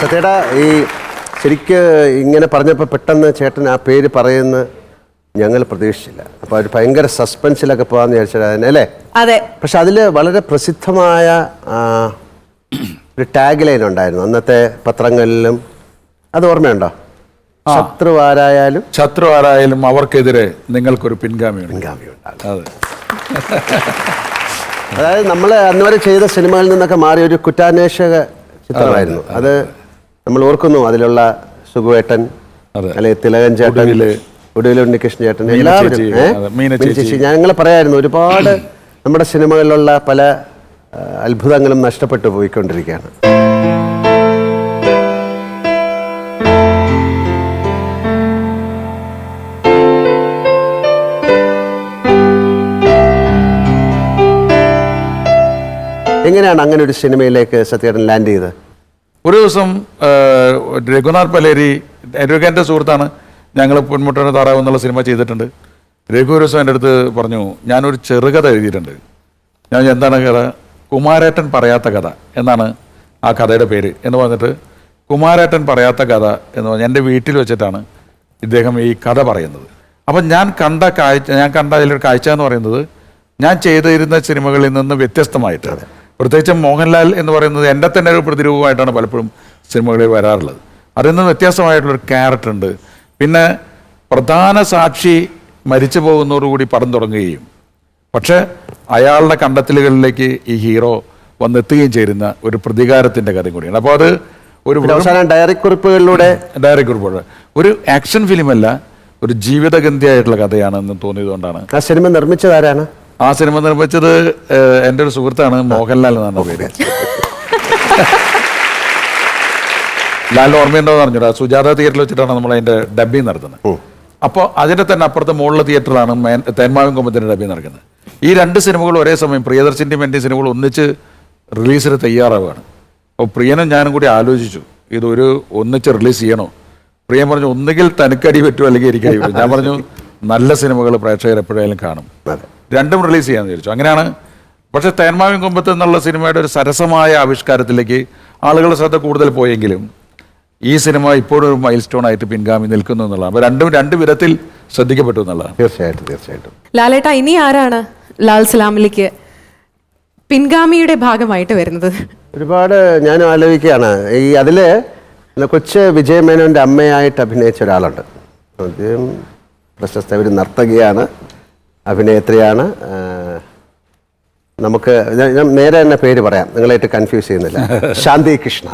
സത്യേട്ടാ ഈ ശരിക്ക് ഇങ്ങനെ പറഞ്ഞപ്പോൾ പെട്ടെന്ന് ചേട്ടൻ ആ പേര് പറയുന്ന ഞങ്ങൾ പ്രതീക്ഷിച്ചില്ല. അപ്പൊ ഒരു ഭയങ്കര സസ്പെൻസിലൊക്കെ പോകാന്ന് വിചാരിച്ചത് അല്ലേ? അതെ. പക്ഷെ അതിൽ വളരെ പ്രസിദ്ധമായ ആ, ഒരു ടാഗ് ലൈൻ ഉണ്ടായിരുന്നു. അന്നത്തെ പത്രങ്ങളിലും അത് ഓർമ്മയുണ്ടോ? ശത്രു ആരായാലും ശത്രു ആരായാലും അവർക്കെതിരെ നിങ്ങൾക്കൊരു പിൻഗാമിയുണ്ട് പിൻഗാമി ഉണ്ടാകും. അതെ. അതായത് നമ്മൾ അന്ന് വരെ ചെയ്ത സിനിമകളിൽ നിന്നൊക്കെ മാറി ഒരു കുറ്റാന്വേഷക ചിത്രമായിരുന്നു. അത് നമ്മൾ ഓർക്കുന്നു അതിലുള്ള സുഖുവേട്ടൻ അല്ലെ തിലകൻ ചേട്ടൻ ഒടുവിൽ ഒടുവിൽ ഉണ്ണികൃഷ്ണൻ ചേട്ടൻ എല്ലാവരും ചേച്ചി ഞങ്ങൾ പറയായിരുന്നു ഒരുപാട് നമ്മുടെ സിനിമകളിലുള്ള പല അത്ഭുതങ്ങളും നഷ്ടപ്പെട്ടു പോയിക്കൊണ്ടിരിക്കുകയാണ്. എങ്ങനെയാണ് അങ്ങനെ ഒരു സിനിമയിലേക്ക് സത്യേട്ടൻ ലാൻഡ് ചെയ്തത്? ഒരു ദിവസം രഘുനാഥ് പലേരി രഘുവിന്റെ സുഹൃത്താണ് ഞങ്ങൾ പൊന്മുട്ടയുടെ താറാവ് എന്നുള്ള സിനിമ ചെയ്തിട്ടുണ്ട്. രഘു ഒരു ദിവസം എന്റെ അടുത്ത് പറഞ്ഞു ഞാനൊരു ചെറുകഥ എഴുതിയിട്ടുണ്ട്. ഞാൻ എന്താണ് കഥ? കുമാരേട്ടൻ പറയാത്ത കഥ എന്നാണ് ആ കഥയുടെ പേര്. എന്ന് പറഞ്ഞിട്ട് കുമാരേട്ടൻ പറയാത്ത കഥ എന്ന് പറഞ്ഞാൽ എന്റെ വീട്ടിൽ വെച്ചിട്ടാണ് ഇദ്ദേഹം ഈ കഥ പറയുന്നത്. അപ്പം ഞാൻ കണ്ട കാഴ്ച ഞാൻ കണ്ട അതിലൊരു കാഴ്ച എന്ന് പറയുന്നത് ഞാൻ ചെയ്തിരുന്ന സിനിമകളിൽ നിന്ന് വ്യത്യസ്തമായിട്ട് പ്രത്യേകിച്ചും മോഹൻലാൽ എന്ന് പറയുന്നത് എന്റെ തന്നെ ഒരു പ്രതിരൂപമായിട്ടാണ് പലപ്പോഴും സിനിമകളിൽ വരാറുള്ളത്. അതിൽ നിന്ന് വ്യത്യാസമായിട്ടുള്ളൊരു ക്യാരക്ടർ ഉണ്ട്. പിന്നെ പ്രധാന സാക്ഷി മരിച്ചു പോകുന്നതോടുകൂടി പടം തുടങ്ങുകയും പക്ഷേ അയാളുടെ കണ്ടെത്തലുകളിലേക്ക് ഈ ഹീറോ വന്നെത്തുകയും ചേരുന്ന ഒരു പ്രതികാരത്തിന്റെ കാര്യം കൂടിയാണ്. അപ്പോൾ അത് ഒരു അവസാനം ഡയറി കുറിപ്പുകളിലൂടെ ഡയറി കുറിപ്പുകൾ. ഒരു ആക്ഷൻ ഫിലിമല്ല ഒരു ജീവിതഗന്ധിയായിട്ടുള്ള കഥയാണെന്ന് തോന്നിയതുകൊണ്ടാണ്. ആ സിനിമ നിർമ്മിച്ചതാരാണ് ആ സിനിമ നിർമ്മിച്ചത് എന്റെ ഒരു സുഹൃത്താണ് മോഹൻലാൽ എന്നാണ് പേര്. ലാലിന് ഓർമ്മയുണ്ടോ എന്ന് പറഞ്ഞു സുജാത തിയേറ്ററിൽ വെച്ചിട്ടാണ് നമ്മൾ അതിന്റെ ഡബ്ബിങ് നടത്തുന്നത്. അപ്പോൾ അതിന്റെ തന്നെ അപ്പുറത്തെ മുകളിലെ തിയേറ്ററാണ് മേൻ തേന്മാവിൻ കൊമ്പത്തിന്റെ ഡബ്ബിങ് നടക്കുന്നത്. ഈ രണ്ട് സിനിമകൾ ഒരേ സമയം പ്രിയദർശന്റെയും എന്റെ സിനിമകൾ ഒന്നിച്ച് റിലീസിന് തയ്യാറാവുകയാണ്. അപ്പോൾ പ്രിയനും ഞാനും കൂടി ആലോചിച്ചു ഇതൊരു ഒന്നിച്ച് റിലീസ് ചെയ്യണോ? പ്രിയൻ പറഞ്ഞു ഒന്നുകിൽ തനിക്കടി പറ്റുമോ അല്ലെങ്കിൽ എനിക്കടി പറ്റും. ഞാൻ പറഞ്ഞു നല്ല സിനിമകൾ പ്രേക്ഷകർ എപ്പോഴായാലും കാണും. രണ്ടും റിലീസ് ചെയ്യാന്ന് വിചാരിച്ചു. അങ്ങനെയാണ്. പക്ഷേ തേന്മാവിൻ കൊമ്പത്ത് എന്നുള്ള സിനിമയുടെ ഒരു സരസമായ ആവിഷ്കാരത്തിലേക്ക് ആളുകളുടെ ശ്രദ്ധ കൂടുതൽ പോയെങ്കിലും ഈ സിനിമ ഇപ്പോഴും ഒരു മൈൽ സ്റ്റോൺ ആയിട്ട് പിൻഗാമി നിൽക്കുന്നു എന്നുള്ളതാണ്. അപ്പോൾ രണ്ടും രണ്ട് വിധത്തിൽ ശ്രദ്ധിക്കപ്പെട്ടു എന്നുള്ളതാണ്. തീർച്ചയായിട്ടും തീർച്ചയായിട്ടും. ലാലേട്ട ഇനി ആരാണ് ലാൽ സലാമിലേക്ക് പിൻഗാമിയുടെ ഭാഗമായിട്ട് വരുന്നത്? ഒരുപാട് ഞാൻ ആലോചിക്കുകയാണ്. ഈ അതിൽ കൊച്ച് വിജയമേനോന്റെ അമ്മയായിട്ട് അഭിനയിച്ച ഒരാളുണ്ട്. അദ്ദേഹം പ്രശസ്ത ഒരു നർത്തകിയാണ്. അഭിനേത്രിയാണ്. നമുക്ക് ഞാൻ- നേരെ തന്നെ പേര് പറയാം. നിങ്ങളായിട്ട് കൺഫ്യൂസ് ചെയ്യുന്നില്ല. ശാന്തി കൃഷ്ണ